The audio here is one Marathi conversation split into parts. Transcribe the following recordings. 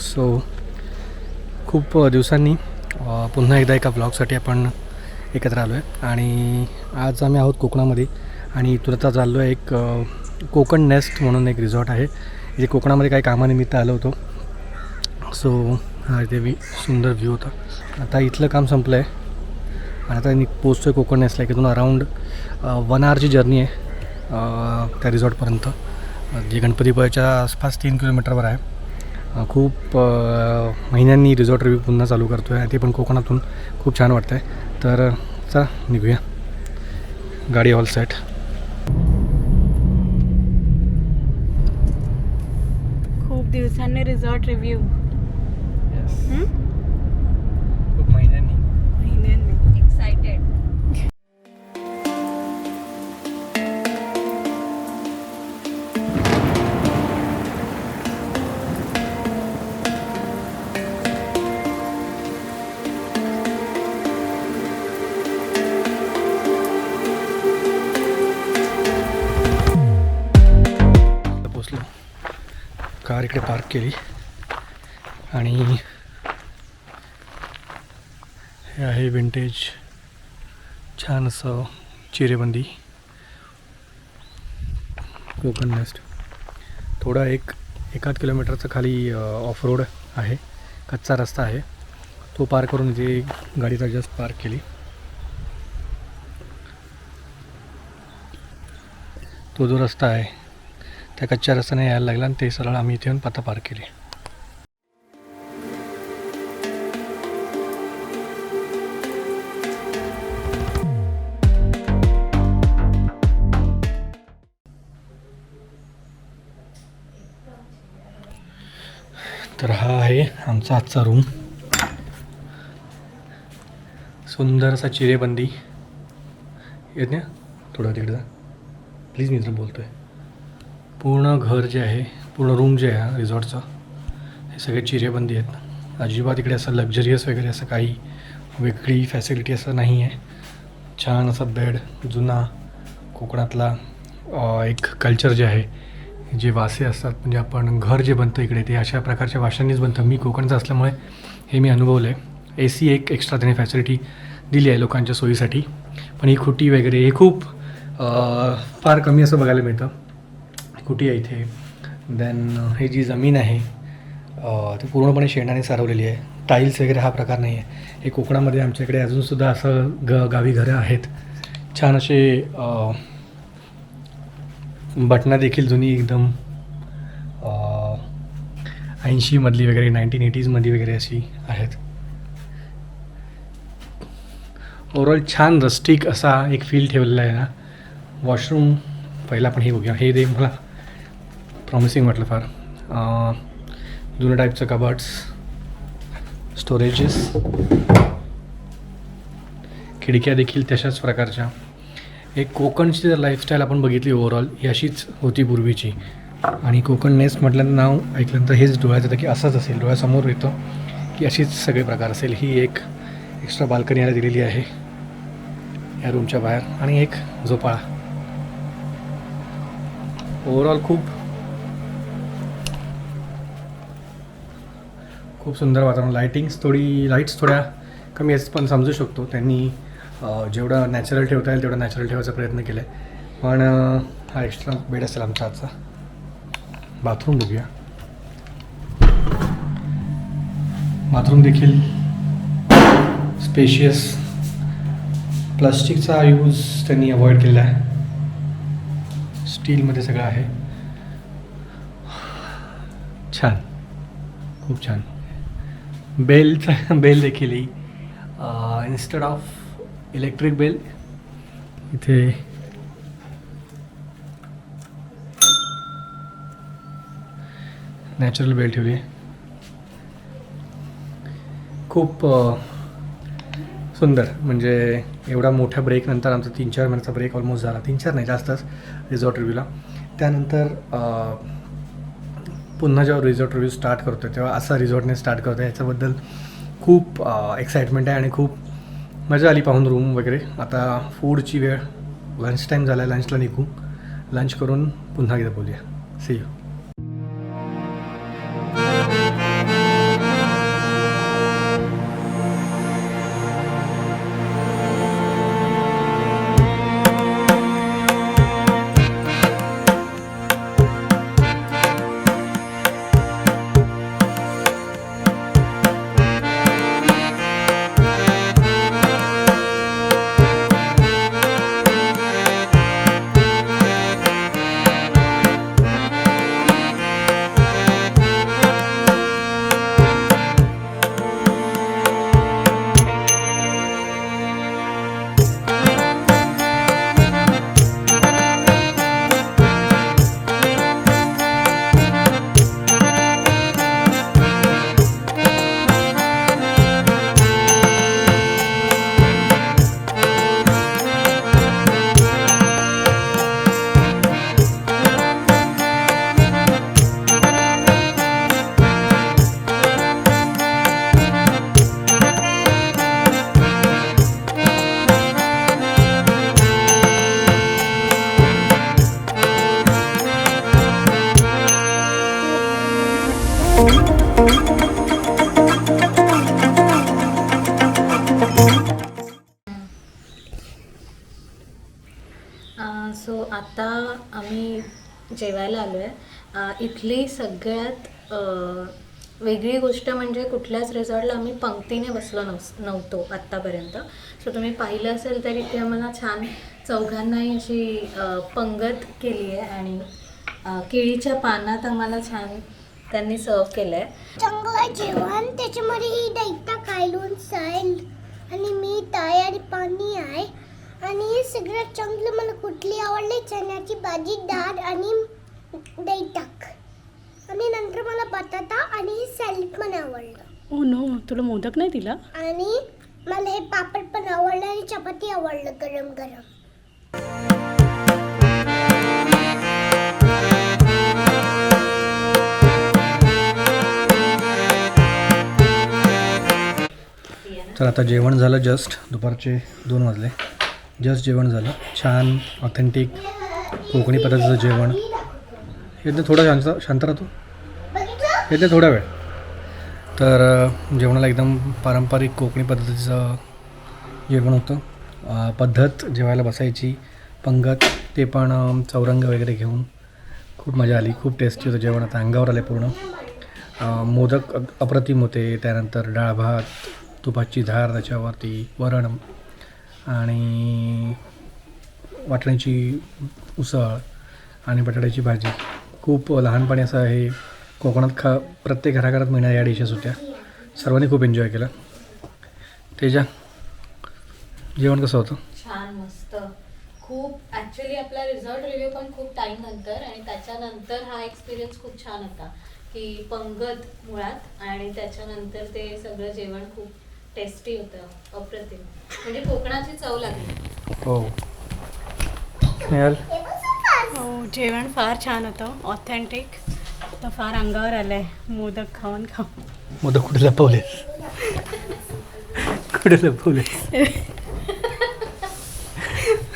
सो खूप दिवसांनी पुन्हा एकदा एका ब्लॉगसाठी आपण एकत्र आलो आहे आणि आज आम्ही आहोत कोकणामध्ये आणि इथून आता चाललो आहे एक कोकण नेस्ट म्हणून एक रिझॉर्ट आहे. जे कोकणामध्ये काही कामानिमित्त आलो होतो. सो हा इथे मी सुंदर व्ह्यू होता. आता इथलं काम संपलं आहे आणि आता मी पोचतो आहे कोकण नेसला इथून अराऊंड वन आवरची जर्नी आहे त्या रिझॉर्टपर्यंत जे गणपतीपुळ्याच्या आसपास तीन किलोमीटरवर आहे. खूप महिन्यांनी रिसॉर्ट रिव्ह्यू पुन्हा चालू करतो आहे ते पण कोकणातून खूप छान वाटतं आहे तर चला निघूया. गाडी ऑल सेट खूप दिवसांनी रिझॉर्ट रिव्ह्यू कार इकडे पार्क केली. आणि हे आहे विंटेज छान असं चिरेबंदी. कोकण नेस्ट थोडा एक एकाच किलोमीटरचा खाली ऑफ रोड आहे. कच्चा रस्ता आहे. तो पार करून इथे गाडीचा जस्ट पार्क केली. तो जो रस्ता आहे त्या कच्च्या रस्त्याने यायला लागला आणि ते सरळ आम्ही इथे येऊन पाता पार केली. तर हा आहे आमचा आजचा रूम सुंदर असा चिरेबंदी. येत ना थोडा तिकडं प्लीज मी जर बोलतो आहे पूर्ण घर जे आहे पूर्ण रूम जे आहे रिझॉर्टचा हे सगळे चिरेबंदी आहेत. अजिबात इकडे असं लक्झरियस वगैरे असं काही वेगळी फॅसिलिटी असं नाही आहे. छान असा बेड जुना कोकणातला एक कल्चर जे आहे जे वासे असतात म्हणजे आपण घर जे बनतं इकडे ते अशा प्रकारच्या वाशांनीच बनतं. मी कोकणचं असल्यामुळे हे मी अनुभवलं आहे ए सी एक एक्स्ट्रा त्याने फॅसिलिटी दिली आहे लोकांच्या सोयीसाठी. पण ही खुटी वगैरे हे खूप फार कमी असं बघायला मिळतं. कुटी आहे इथे? देन ही जी जमीन आहे ती पूर्णपणे शेणाने सारवलेली आहे. टाईल्स वगैरे हा प्रकार नाही आहे हे कोकणामध्ये आमच्याकडे अजूनसुद्धा असं ग गावी घरं आहेत. छान असे बटणं देखील जुनी एकदम ऐंशीमधली वगैरे नाईन्टीन एटीजमधली वगैरे अशी आहेत. ओवरऑल छान रस्टिक असा एक फील ठेवलेला आहे ना वॉशरूम पहिला पण हे बघूया. हे दे मला. प्रॉमिसिंग वाटलं फार. अं, जुन्या टाईपचं कबर्ड्स स्टोरेजेस खिडक्या देखील तशाच प्रकारच्या. एक कोकणची जर लाईफस्टाईल आपण बघितली ओव्हरऑल ही अशीच होती पूर्वीची. आणि कोकण नेस्ट म्हटल्यानं नाव ऐकल्यानंतर हेच डोळ्यात येतं की असंच असेल डोळ्यासमोर येतं की अशीच सगळे प्रकार असेल. ही एक एक्स्ट्रा बाल्कनी याला दिलेली आहे या रूमच्या बाहेर. आणि एक झोपाळा. ओव्हरऑल खूप खूप सुंदर वातावरण. लाईटिंग्स थोडी लाईट्स थोड्या कमी आहेत पण समजू शकतो त्यांनी जेवढं नॅचरल ठेवता येईल तेवढं नॅचरल ठेवायचा प्रयत्न केला आहे पण हा एक्स्ट्रा बेड असेल आमचा आजचा. बाथरूम बघूया. बाथरूम देखील स्पेशियस प्लास्टिकचा यूज त्यांनी अवॉइड केलेला आहे. स्टीलमध्ये सगळं आहे. छान. खूप छान. बेलचा बेल देखील इन्स्टेड ऑफ इलेक्ट्रिक बेल इथे नॅचरल बेल ठेवली. आहे खूप सुंदर. म्हणजे एवढा मोठ्या ब्रेक नंतर आमचा तीन चार महिन्याचा ब्रेक ऑलमोस्ट झाला. तीन चार नाही जास्तच रिझॉर्ट रिव्ह्यूला त्यानंतर पुन्हा जेव्हा रिझॉर्ट रिव्ह्यू स्टार्ट करतो तेव्हा असा रिझॉर्टने स्टार्ट करतो याच्याबद्दल खूप एक्साइटमेंट आहे आणि खूप मजा आली पाहून रूम वगैरे. आता फूडची वेळ लंच टाईम झाला आहे लंचला निघू. लंच करून पुन्हा एकदा बोलूया. सी यू सो आता आम्ही जेवायला आलो आहे इथली सगळ्यात वेगळी गोष्ट म्हणजे कुठल्याच रिसॉर्टला आम्ही पंक्तीने बसलो नव्स नव्हतो आत्तापर्यंत. सो तुम्ही पाहिलं असेल तर इथे आम्हाला छान चौघांनाही अशी पंगत केली आहे आणि केळीच्या पानात आम्हाला छान त्यांनी सर्व केलं आहे चांगलं जेवण त्याच्यामध्ये ही दैता कायलून साईल आणि मी ताय आणि पाणी आहे. आणि हे सगळ्यात चांगलं मला कुठली आवडली? चण्याची भाजी डाळ आणि दैताक आणि नंतर मला बटाटा आणि सॅलड पण आवडलं. ओ नो तुला मोदक नाही दिला? आणि मला हे पापड पण आवडलं आणि चपाती आवडलं गरम गरम तर आता जेवण झालं जस्ट दुपारचे दोन वाजले. जस्ट जेवण झालं. छान ऑथेंटिक कोकणी पद्धतीचं जेवण. येते थोडा शांत शांत राहतो. येते थोडा वेळ. तर जेवणाला एकदम पारंपरिक कोकणी पद्धतीचं जेवण होतं. पद्धत जेवायला बसायची. पंगत ते पण चौरंग वगैरे घेऊन. खूप मजा आली. खूप टेस्टी होतं जेवण. आता अंगावर आले पूर्ण. मोदक अप्रतिम होते. त्यानंतर डाळ भात तुपाची धार त्याच्यावरती वरण आणि वाटण्याची उसळ आणि बटाट्याची भाजी. खूप लहानपणी असं हे कोकणात खा प्रत्येक घराघरात मिळणाऱ्या या डिशेस होत्या. सर्वांनी खूप एन्जॉय केलं. तेजा जेवण कसं होतं? छान मस्त. खूप ॲक्च्युली आपला रिझल्ट रिव्ह्यू पण खूप टाईम नंतर आणि त्याच्यानंतर हा एक्सपिरियन्स खूप छान होता. की पंगत मुळात आणि त्याच्यानंतर ते सगळं जेवण खूप टेस्टी होतं अप्रतिम. म्हणजे कोकणाची चव लागली. हो. स्नेहल? हो जेवण फार छान होतं ऑथेंटिक तर फार अंगावर आलंय मोदक खाऊन खाऊन. मोदक कुठे लपवले? कुठे लपवले?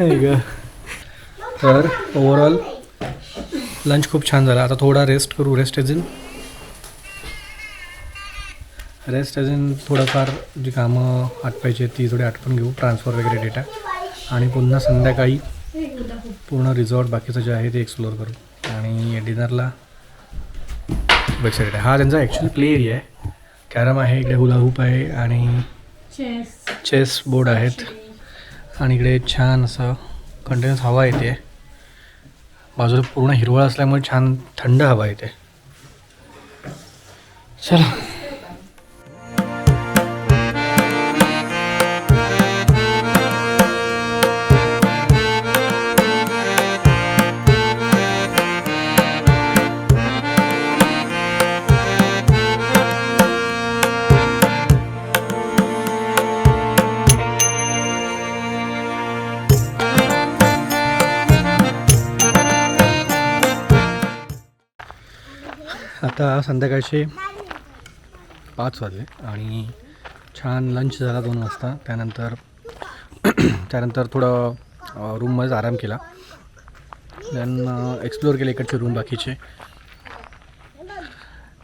ग तर ओव्हरऑल लंच खूप छान झाला. आता थोडा रेस्ट करू rest as in rest as in थोडंफार जी कामं आटपायची आहेत ती थोडी आटपून घेऊ ट्रान्सफर वगैरे डेटा आणि पुन्हा संध्याकाळी पूर्ण रिसॉर्ट बाकीचं जे आहे ते एक्सप्लोअर करू. आणि डिनरला वेबसाईट आहे. हा त्यांचा ॲक्च्युली प्ले एरिया आहे. कॅरम आहे इकडे हुला हूप आहे आणि चेस चेस बोर्ड आहेत. आणि इकडे छान असं कंटिन्युअस हवा येते. बाजूला पूर्ण हिरवळ असल्यामुळे छान थंड हवा येते. चला. आता संध्याकाळचे पाच वाजले आणि छान लंच झाला दोन वाजता. त्यानंतर त्यानंतर थोडं रूममध्येच आराम केला. देन एक्सप्लोअर केले इकडचे रूम बाकीचे.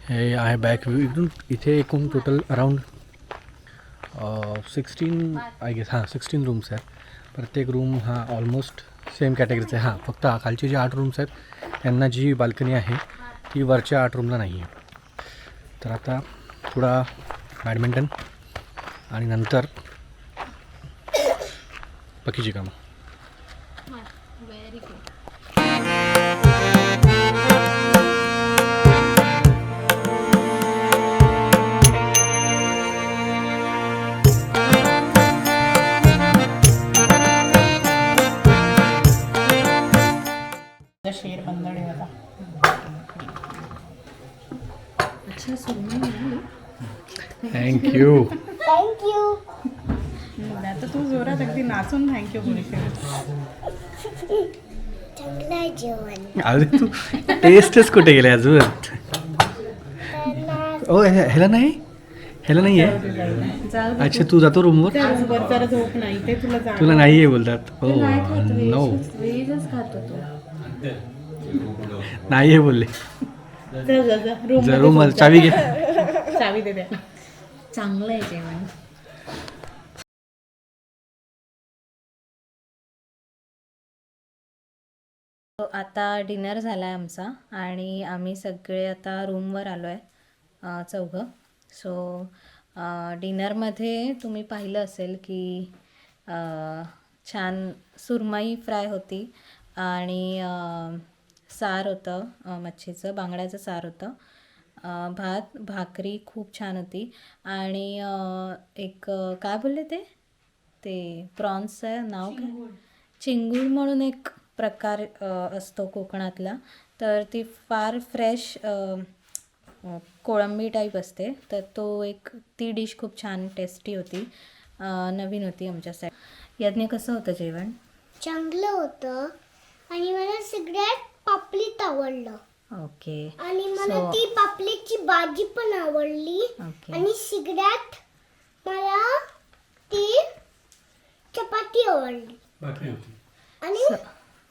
हे आहे बॅक व्ह्यू इथून इथे एकूण total around sixteen I guess हां सिक्स्टीन रूम्स आहेत. प्रत्येक रूम हा ऑलमोस्ट सेम कॅटेगरीचा आहे हां फक्त खालचे जे आठ रूम्स आहेत त्यांना जी बाल्कनी आहे ती वरच्या आठ रूमला नाही आहे तर आता थोडा बॅडमिंटन आणि नंतर बाकीची कामं. अच्छा सुंदर थँक्यू थँक्यू आता तू जोरात अगदी नाचून थँक्यू बोलशील चांगलं जेवण. अजून तू टेस्टच कुठे गेले अजून? ओ हे- ह्याला नाही? ह्याला नाही आहे? जाऊ अच्छा तू जातो रूमवर वर? जरा झोप नाही ते तुला तुला नाही आहे बोलतात. हो नो व्हेजच खातो तो. नाही आहे बोलले. जा जा जा. रूम चावी घे. चावी दे द्या चांगलं आहे जेवण. So, आता डिनर झाला आहे आमचा आणि आम्ही सगळे आता रूमवर आलो आहे चौघं. सो डिनरमध्ये तुम्ही पाहिलं असेल की छान सुरमई फ्राय होती आणि सार होतं मच्छीचं बांगड्याचं सार होतं. अ, भात भाकरी खूप छान होती. आणि एक काय बोलले ते? ते प्रॉन्सचं नाव काय? चिंगूळ. म्हणून एक प्रकार अ, असतो कोकणातला. तर ती फार फ्रेश कोळंबी टाईप असते. तर तो एक ती डिश खूप छान टेस्टी होती. अ, नवीन होती आमच्यासाठी. यज्ञ कसं होतं जेवण? चांगलं होतं. आणि मला सगळ्यात पापलीत आवडलं. ओके. आणि मला So- ती पापलेटची भाजी पण आवडली. ओके. आणि सगळ्यात मला ती चपाती आवडली. होती. आणि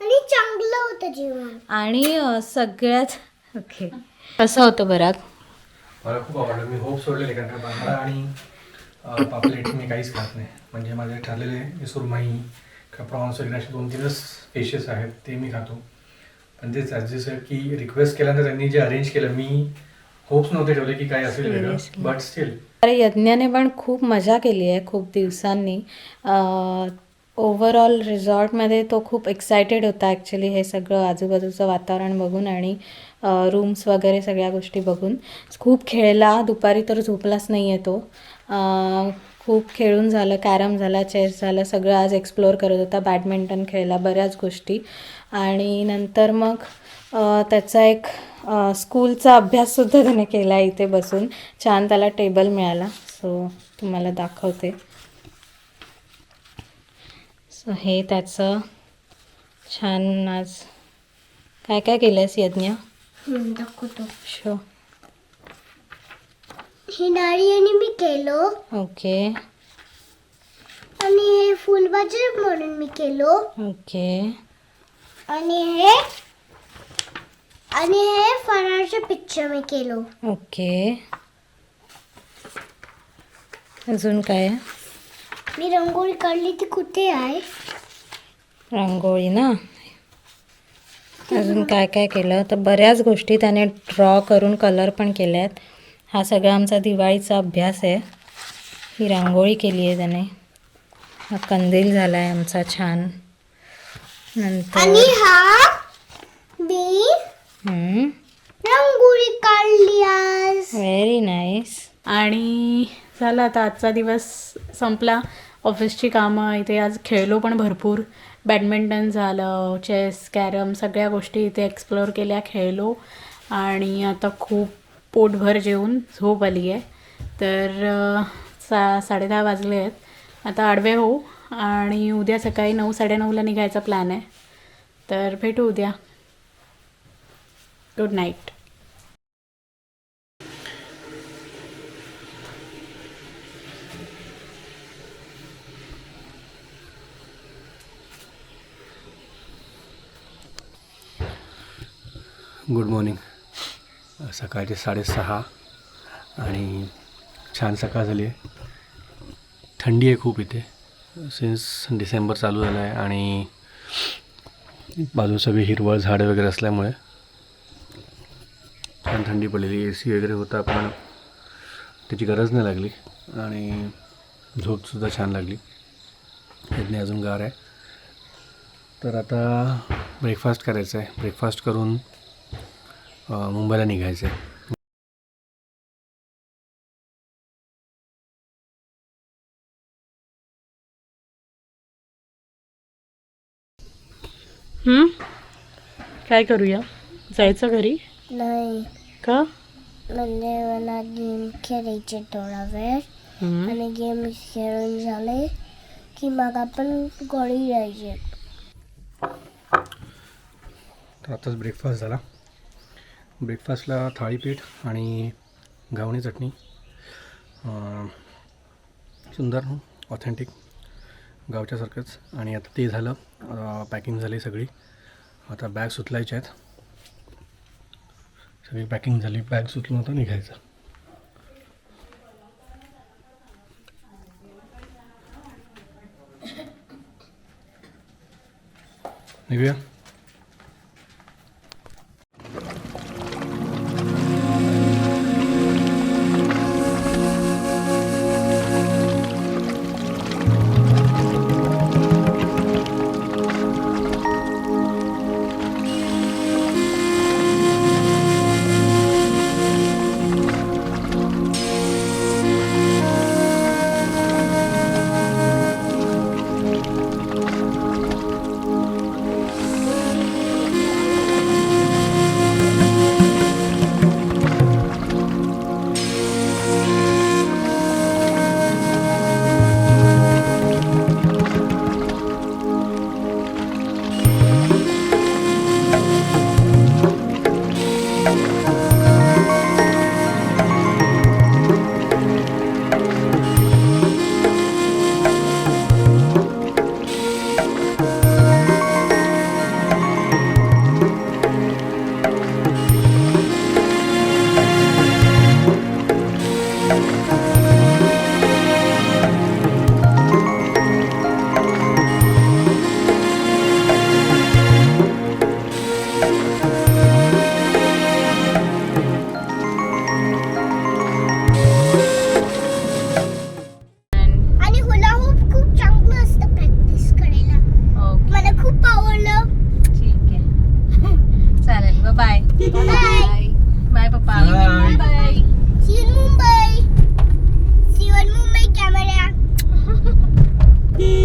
आणि चांगलं होतं जेवण. आणि अ, सगळ्यात ओके. कसं होतं बरात मला खूप आवडलं. मी होप सोडलेले कारण का बांगडा आणि अं, पापलेट मी काहीच खात नाही. म्हणजे माझे ठरलेले हे सुरमई किंवा प्रॉन्स वगैरे असे दोन तीनच फिशेस आहेत ते मी खातो. पण तेच जसं की रिक्वेस्ट केल्यानंतर त्यांनी जे अरेंज केलं मी होप्स नव्हते ठेवले की काय असेल वेगळं. बट स्टील अरे यज्ञाने पण खूप मजा केली आहे खूप दिवसांनी. ओव्हरऑल रिसॉर्टमध्ये तो खूप एक्सायटेड होता ॲक्च्युली हे सगळं आजूबाजूचं वातावरण बघून आणि रूम्स वगैरे सगळ्या गोष्टी बघून. खूप खेळला दुपारी तर झोपलाच नाही आहे तो. अं, खूप खेळून झालं कॅरम झाला चेस झालं सगळं आज एक्सप्लोअर करत होता बॅडमिंटन खेळला बऱ्याच गोष्टी. आणि नंतर मग त्याचा एक स्कूलचा अभ्याससुद्धा त्याने केला इथे बसून. छान त्याला टेबल मिळाला. सो तुम्हाला दाखवते. सो हे त्याचं छान आज. काय काय केलं आहेस यज्ञ दाखवतो. शो ही नारियाने मी केलो. ओके. आणि हे फुलभाजी म्हणून मी केलो. ओके. आणि हे आणि हे फराळचे पिक्चर मी केलो. ओके. अजून काय? मी रंगोळी काढली ती कुठे आहे? रांगोळी ना? अजून काय काय केलं? तर बऱ्याच गोष्टी त्याने ड्रॉ करून कलर पण केल्या आहेत हा सगळा आमचा दिवाळीचा अभ्यास आहे. ही रांगोळी केली आहे त्याने. हा कंदील झाला आहे आमचा छान. नंतर हा रंगोळी काढली आज. व्हेरी नाईस आणि झालं आता आजचा दिवस संपला. ऑफिसची कामं इथे आज खेळलो पण भरपूर. बॅडमिंटन झालं चेस कॅरम सगळ्या गोष्टी इथे एक्सप्लोअर केल्या खेळलो. आणि आता खूप पोटभर जेवून झोप आली आहे. तर सा साडेदहा वाजले आहेत. आता आडवे होऊ आणि उद्या सकाळी नऊ साडेनऊला निघायचा प्लॅन आहे. तर भेटू उद्या. गुड नाईट गुड मॉर्निंग सकाळचे साडेसहा आणि छान सकाळ झाली आहे. थंडी आहे खूप इथे. सिन्स डिसेंबर चालू झाला आहे आणि बाजू सगळी हिरवळ झाडं वगैरे असल्यामुळे छान थंडी पडलेली. ए सी वगैरे होता पण त्याची गरज नाही लागली आणि झोपसुद्धा छान लागली. यज्ञ अजून गार आहे. तर आता ब्रेकफास्ट करायचं आहे. ब्रेकफास्ट करून मुंबईला निघायचं आहे हं? काय करूया? जायचं घरी? नाही. का? म्हणजे मला गेम खेळायचे थोडा वेळ. हं. आणि गेम खेळून झाले की मग आपण घरी जायचे तर आताच ब्रेकफास्ट झाला. ब्रेकफास्टला थाळीपीठ आणि गावणी चटणी. सुंदर ऑथेंटिक गावच्यासारखंच. आणि आता ते झालं पॅकिंग झाली सगळी. आता बॅग सुतलायच्या आहेत. सगळी पॅकिंग झाली बॅग सुचलं होतं निघायचं. निघूया?